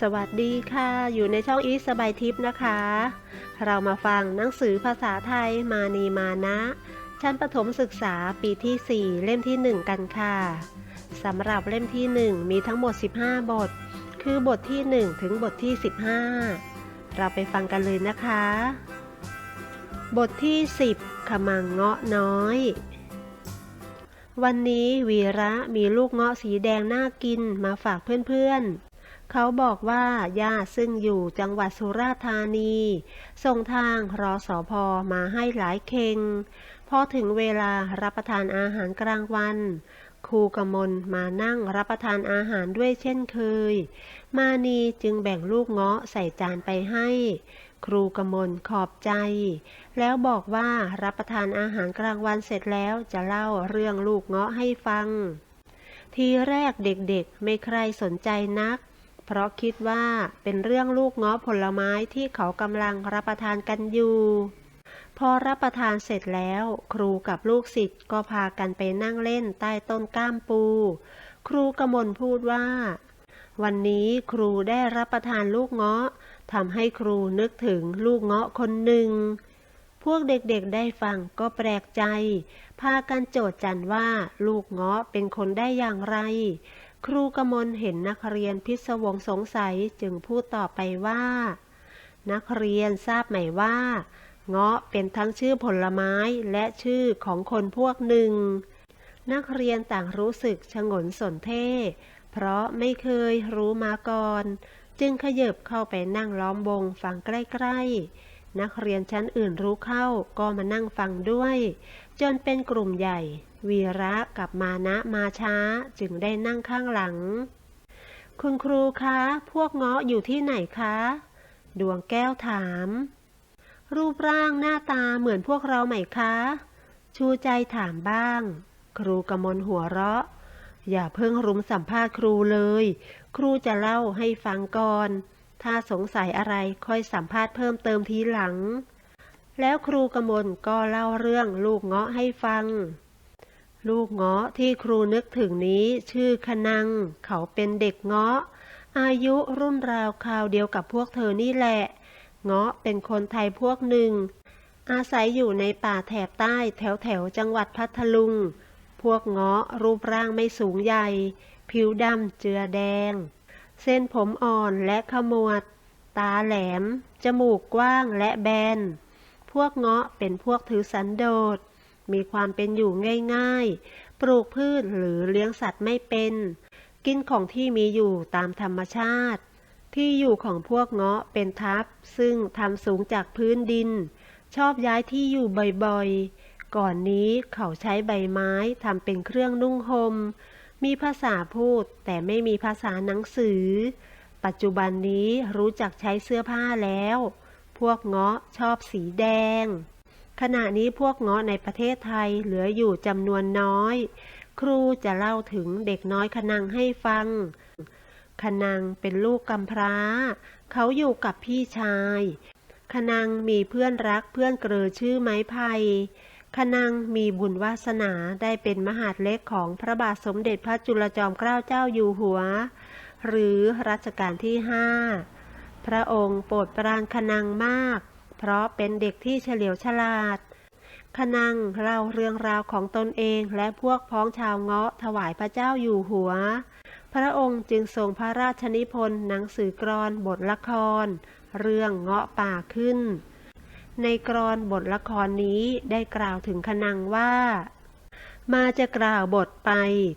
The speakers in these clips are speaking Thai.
สวัสดีค่ะ อยู่ในช่องอีสบายทิพย์นะคะ เรามาฟังหนังสือภาษาไทยมานีมานะ ชั้นประถมศึกษาปีที่ 4 เล่มที่ 1 กันค่ะ สำหรับเล่มที่ 1 มีทั้งหมด 15 บท คือบทที่ 1 ถึงบทที่ 15 เราไปฟังกันเลยนะคะ บทที่ 10ขมังเงาะน้อย วันนี้วีระมีลูกเงาะสีแดงน่ากินมาฝากเพื่อนๆ เขาบอกว่าย่าซึ่งอยู่จังหวัดสุราษฎร์ธานี ส่งทางรอสอพอมาให้หลายเคงพอถึงเวลารับประทานอาหารกลางวันครูกมลมานั่งรับประทานอาหารด้วยเช่นเคย มานีจึงแบ่งลูกเงาะใส่จานไปให้ ครูกมลขอบใจ แล้วบอกว่ารับประทานอาหารกลางวันเสร็จแล้วจะเล่าเรื่องลูกเงาะให้ฟัง ทีแรกเด็กๆไม่ใครสนใจนัก เพราะคิดว่าเป็นเรื่องลูกเงาะผลไม้ที่เขากำลังรับประทานกันอยู่ พอรับประทานเสร็จแล้ว ครูกับลูกศิษย์ก็พากันไปนั่งเล่นใต้ต้นก้ามปู ครูกมลพูดว่า วันนี้ครูได้รับประทานลูกเงาะ ทำให้ครูนึกถึงลูกเงาะคนหนึ่ง พวกเด็กๆได้ฟังก็แปลกใจ พากันโจทย์จันว่าลูกเงาะเป็นคนได้อย่างไร ครูกมลเห็นนักเรียนพิศวงสงสัยจึงพูดต่อไปว่า นักเรียนทราบไหมว่า เงาะเป็นทั้งชื่อผลไม้และชื่อของคนพวกหนึ่ง นักเรียนต่างรู้สึกชงนสนเท่เพราะไม่เคยรู้มาก่อน จึงขยับเข้าไปนั่งล้อมวงฟังใกล้ๆ นักเรียนชั้นอื่นรู้เข้าก็มานั่งฟังด้วย จนเป็นกลุ่มใหญ่ วีระกับมานะมาช้าจึงได้นั่งข้างหลัง คุณครูคะ พวกเงาะอยู่ที่ไหนคะ ดวงแก้วถาม รูปร่างหน้าตาเหมือนพวกเราไหมคะ ชูใจถามบ้าง ครูกมลหัวเราะ อย่าเพิ่งรุมสัมภาษณ์ครูเลย ครูจะเล่าให้ฟังก่อน ถ้าสงสัยอะไรค่อยสัมภาษณ์เพิ่มเติมทีหลัง แล้วครูกมลก็เล่าเรื่องลูกเงาะให้ฟัง ลูกเงาะที่ครูนึกถึงนี้ชื่อคนัง เขาเป็นเด็กเงาะ อายุรุ่นราวคราวเดียวกับพวกเธอนี่แหละ เงาะเป็นคนไทยพวกหนึ่ง อาศัยอยู่ในป่าแถบใต้แถวแถวจังหวัดพัทลุง พวกเงาะรูปร่างไม่สูงใหญ่ ผิวดำเจือแดง เส้นผมอ่อนและขมวด ตาแหลม จมูกกว้างและแบน พวกเงาะเป็นพวกถือสันโดษ มีความเป็นอยู่ง่ายๆ ปลูกพืชหรือเลี้ยงสัตว์ไม่เป็น กินของที่มีอยู่ตามธรรมชาติ ที่อยู่ของพวกเงาะเป็นทับ ซึ่งทำสูงจากพื้นดิน ชอบย้ายที่อยู่บ่อยๆ ก่อนนี้เขาใช้ใบไม้ทำเป็นเครื่องนุ่งหม่ม มีภาษาพูดแต่ไม่มีภาษาหนังสือ ปัจจุบันนี้รู้จักใช้เสื้อผ้าแล้ว พวกเงาะชอบสีแดง ขณะนี้พวกเงาะในประเทศไทยเหลืออยู่จำนวนน้อย ครูจะเล่าถึงเด็กน้อยขนังให้ฟังขนังเป็นลูกกำพร้า เขาอยู่กับพี่ชายขนังมีเพื่อนรักเพื่อนเกลอชื่อไม้ไผ่ ขนังมีบุญวาสนาได้เป็นมหาดเล็กของพระบาทสมเด็จพระจุลจอมเกล้าเจ้าอยู่หัว หรือรัชกาลที่ห้าพระองค์โปรดปรานขนังมาก เพราะเป็นเด็กที่เฉลียวฉลาดขนังเล่าเรื่องราวของตนเองและพวกพ้องชาวเงาะถวายพระเจ้าอยู่หัว พระองค์จึงทรงพระราชนิพนธ์หนังสือกรอนบทละคร เรื่องเงาะป่าขึ้น ในกรอนบทละครนี้ได้กล่าวถึงขนังว่า มาจะกล่าวบทไป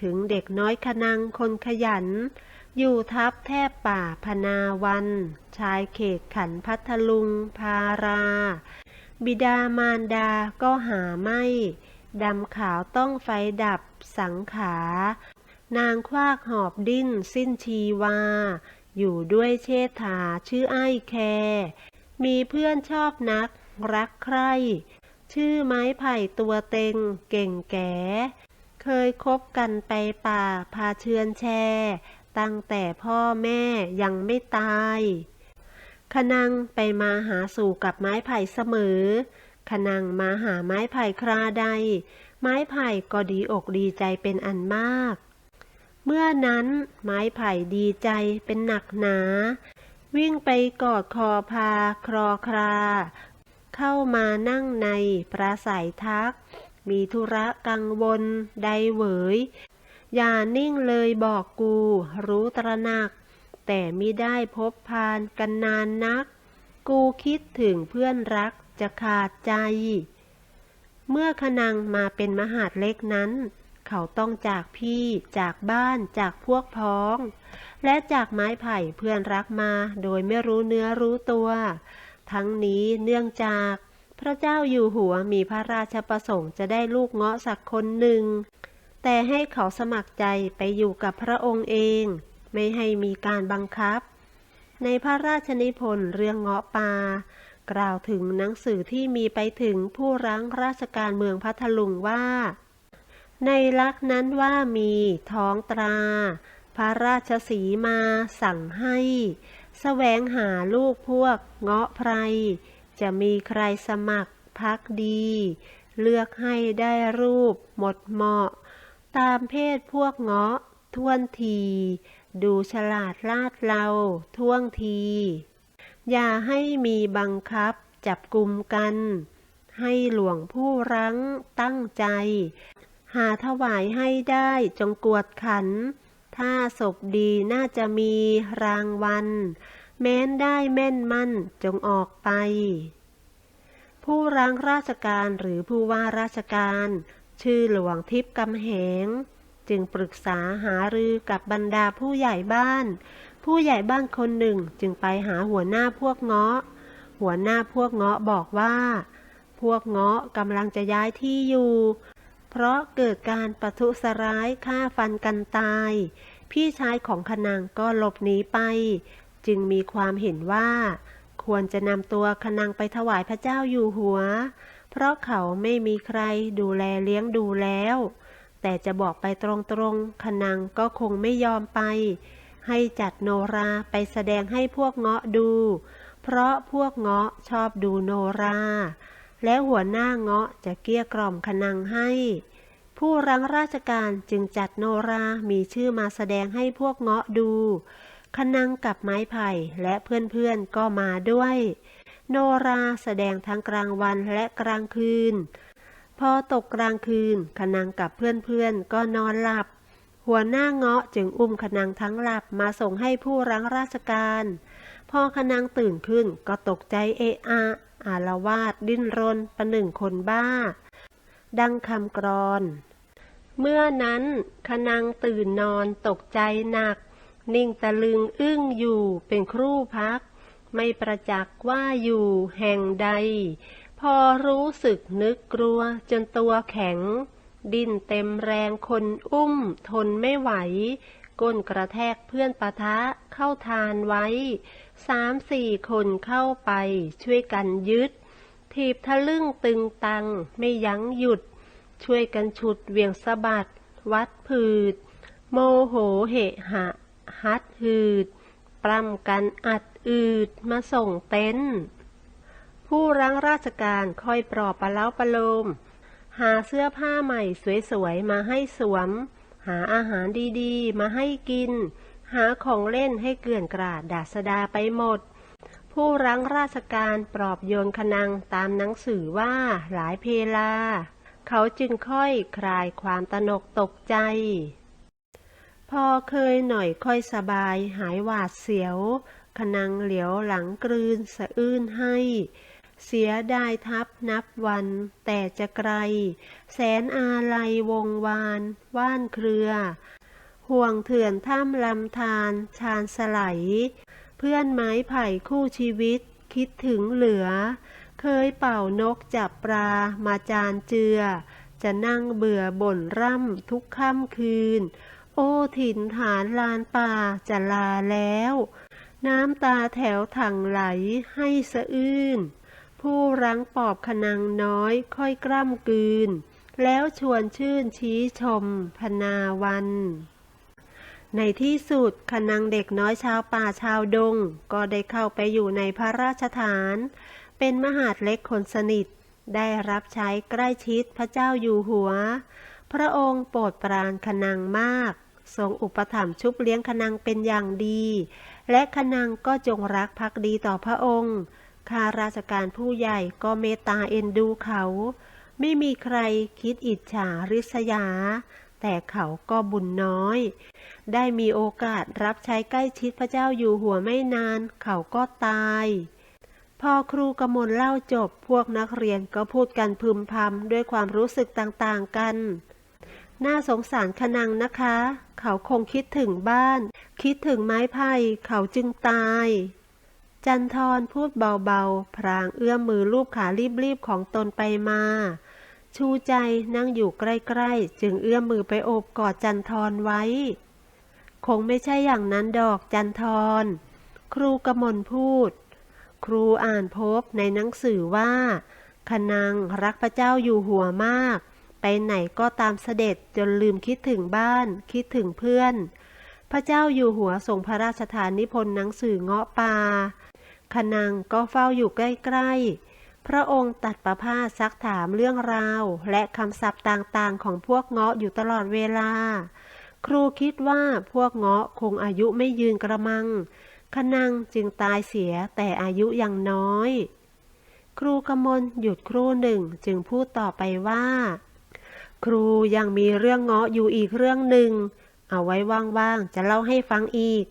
ถึงเด็กน้อยขนังคนขยัน อยู่ทับแทบป่าพนาวัน ชายเขตขันพัทลุงพารา บิดามารดาก็หาไม่ดำขาวต้องไฟดับสังขา นางคว้ากหอบดิ้นสิ้นชีวา อยู่ด้วยเชษฐาชื่อไอ้แค มีเพื่อนชอบนัก รักใคร ชื่อไม้ไผ่ตัวเต็ง เก่งแก่ เคยคบกันไปป่า พาเชือนแชตั้งแต่พ่อแม่ยังไม่ตายขนังไปมาหาสู่กับไม้ไผ่เสมอขนังมาหาไม้ไผ่คราใด ไม้ไผ่ก็ดีอกดีใจเป็นอันมาก เมื่อนั้นไม้ไผ่ดีใจเป็นหนักหนา วิ่งไปกอดคอพาครอครา เข้ามานั่งในปราศัยทัก มีธุระกังวลใดเหวย อย่านิ่งเลยบอกกู รู้ตระหนัก แต่มิได้พบพานกันนานนัก กูคิดถึงเพื่อนรักจะขาดใจ เมื่อขนังมาเป็นมหาดเล็กนั้นเขาต้องจากพี่จากบ้านจากพวกพ้อง และจากไม้ไผ่เพื่อนรักมาโดยไม่รู้เนื้อรู้ตัว ทั้งนี้เนื่องจากพระเจ้าอยู่หัวมีพระราชประสงค์จะได้ลูกเงาะสักคนหนึ่ง แต่ให้เขาสมัครใจไปอยู่กับพระองค์เอง ไม่ให้มีการบังคับ ในพระราชนิพนธ์เรื่องเงาะป่ากล่าวถึงหนังสือที่มีไปถึงผู้รั้งราชการเมืองพัทลุงว่า ในลักษณ์นั้นว่ามีท้องตรา ระราชสีมาสั่งให้แสวงหาลูกพวกเงาะไพร จะมีใครสมัครพักดี เลือกให้ได้รูปหมดเหมาะ ตามเพศพวกเงาะท่วนที ดูฉลาดลาดเราท่วงที อย่าให้มีบังคับจับกลุ่มกัน ให้หลวงผู้รั้งตั้งใจ หาถวายให้ได้จงกวดขัน ถ้าศพดีน่าจะมีรางวัล แม้นได้แม่นมั่นจงออกไป ผู้รังราชการหรือผู้ว่าราชการ ชื่อหลวงทิพย์กำแหง จึงปรึกษาหารือกับบรรดาผู้ใหญ่บ้าน ผู้ใหญ่บ้านคนหนึ่งจึงไปหาหัวหน้าพวกเงาะ หัวหน้าพวกเงาะบอกว่า พวกเงาะกำลังจะย้ายที่อยู่เพราะเกิดการประทุษร้ายฆ่าฟันกันตาย พี่ชายของขนังก็หลบหนีไป จึงมีความเห็นว่า ควรจะนำตัวขนังไปถวายพระเจ้าอยู่หัว เพราะเขาไม่มีใครดูแลเลี้ยงดูแล้ว แต่จะบอกไปตรงๆขนังก็คงไม่ยอมไป ให้จัดโนราไปแสดงให้พวกเงาะดู เพราะพวกเงาะชอบดูโนรา และหัวหน้าเงาะจะเกี้ยกล่อมขนังให้ ผู้รังราชการจึงจัดโนรา มีชื่อมาแสดงให้พวกเงาะดูขนังกับไม้ไผ่และเพื่อนๆก็มาด้วย โนราแสดงทั้งกลางวันและกลางคืน พอตกกลางคืนขนังกับเพื่อนๆก็นอนหลับ หัวหน้าเงาะจึงอุ้มขนังทั้งหลับมาส่งให้ผู้รังราชการ พอขนังตื่นขึ้นก็ตกใจเอะอะอาละวาดดิ้นรนประหนึ่งคนบ้า ดังคำกรอน เมื่อนั้นขนังตื่นนอนตกใจหนัก นิ่งตะลึงอึ้งอยู่เป็นครู่พัก ไม่ประจักษ์ว่าอยู่แห่งใด พอรู้สึกนึกกลัวจนตัวแข็ง ดิ้นเต็มแรงคนอุ้ม ทนไม่ไหว ก้นกระแทกเพื่อนปะทะเข้าทานไว้ สามสี่คนเข้าไปช่วยกันยึด ถีบทะลึ่งตึงตังไม่ยั้งหยุด ช่วยกันฉุดเวียงสะบัด วัดผืด โมโหเหหะ ฮัดหืด ปล้ำกันอัดอืดมาส่งเต็นท์ผู้รังราชการค่อยปลอบประเล้าประโลม หาเสื้อผ้าใหม่สวยๆ มาให้สวม หาอาหารดีๆ มาให้กิน หาของเล่นให้เกลื่อนกราดดาษดาไปหมด ผู้รังราชการปลอบโยนขนังตามหนังสือว่าหลายเพลา เขาจึงค่อยคลายความตนกตกใจ พอเคยหน่อยค่อยสบายหายหวาดเสียวขนังเหลียวหลังกลืนสะอื้นให้ เสียไดายทับนับวันแต่จะไกล แสนอาลัยวงวาน ว่านเครือ ห่วงเถื่อนถ้ำลำธารชานสไลเพื่อนไม้ไผ่คู่ชีวิตคิดถึงเหลือ เคยเป่านกจับปลามาจานเจือ จะนั่งเบื่อบ่นร่ำทุกค่ำคืน โอ้ถิ่นฐานลานป่าจะลาแล้ว น้ำตาแถวถังไหลให้สะอื้น ผู้รังปอบขนังน้อยค่อยกล้ำกลืน แล้วชวนชื่นชี้ชมพนาวันในที่สุดขนังเด็กน้อยชาวป่าชาวดง ก็ได้เข้าไปอยู่ในพระราชฐาน เป็นมหาดเล็กคนสนิท ได้รับใช้ใกล้ชิดพระเจ้าอยู่หัว พระองค์โปรดปรานคนังมาก ทรงอุปถัมภ์ชุบเลี้ยงคนังเป็นอย่างดี และคนังก็จงรักภักดีต่อพระองค์ข้าราชการผู้ใหญ่ก็เมตตาเอ็นดูเขา ไม่มีใครคิดอิจฉาริษยา แต่เขาก็บุญน้อย ได้มีโอกาสรับใช้ใกล้ชิดพระเจ้าอยู่หัวไม่นาน เขาก็ตาย พอครูกมลเล่าจบพวกนักเรียนก็พูดกันพึมพำด้วยความรู้สึกต่างๆกัน น่าสงสารขนังนะคะ เขาคงคิดถึงบ้าน คิดถึงไม้ไผ่เขาจึงตาย จันทรพูดเบาๆ พรางเอื้อมมือลูบขารีบๆ ของตนไปมา ชูใจนั่งอยู่ใกล้ๆ จึงเอื้อมมือไปโอบกอดจันทรไว้ คงไม่ใช่อย่างนั้นดอกจันทร ครูกมลพูด ครูอ่านพบในหนังสือว่าคนังรักพระเจ้าอยู่หัวมาก ไปไหนก็ตามเสด็จจนลืมคิดถึงบ้าน คิดถึงเพื่อน พระเจ้าอยู่หัวทรงพระราชทานนิพนธ์หนังสือเงาะป่าคนังก็เฝ้าอยู่ใกล้ๆ พระองค์ตัดประพาสซักถามเรื่องราว และคำศัพท์ต่างๆ ของพวกเงาะอยู่ตลอดเวลา ครูคิดว่าพวกเงาะคงอายุไม่ยืนกระมัง ขนังจึงตายเสียแต่อายุยังน้อย ครูกมลหยุดครู่หนึ่งจึงพูดต่อไปว่า ครูยังมีเรื่องเงาะอยู่อีกเรื่องหนึ่ง เอาไว้ว่างๆจะเล่าให้ฟังอีก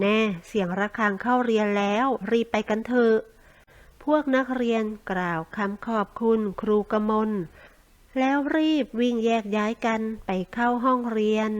แน่เสียงระฆังเข้าเรียนแล้ว รีบไปกันเถอะพวกนักเรียนกล่าวคำขอบคุณครูกมลแล้วรีบวิ่งแยกย้ายกันไปเข้าห้องเรียน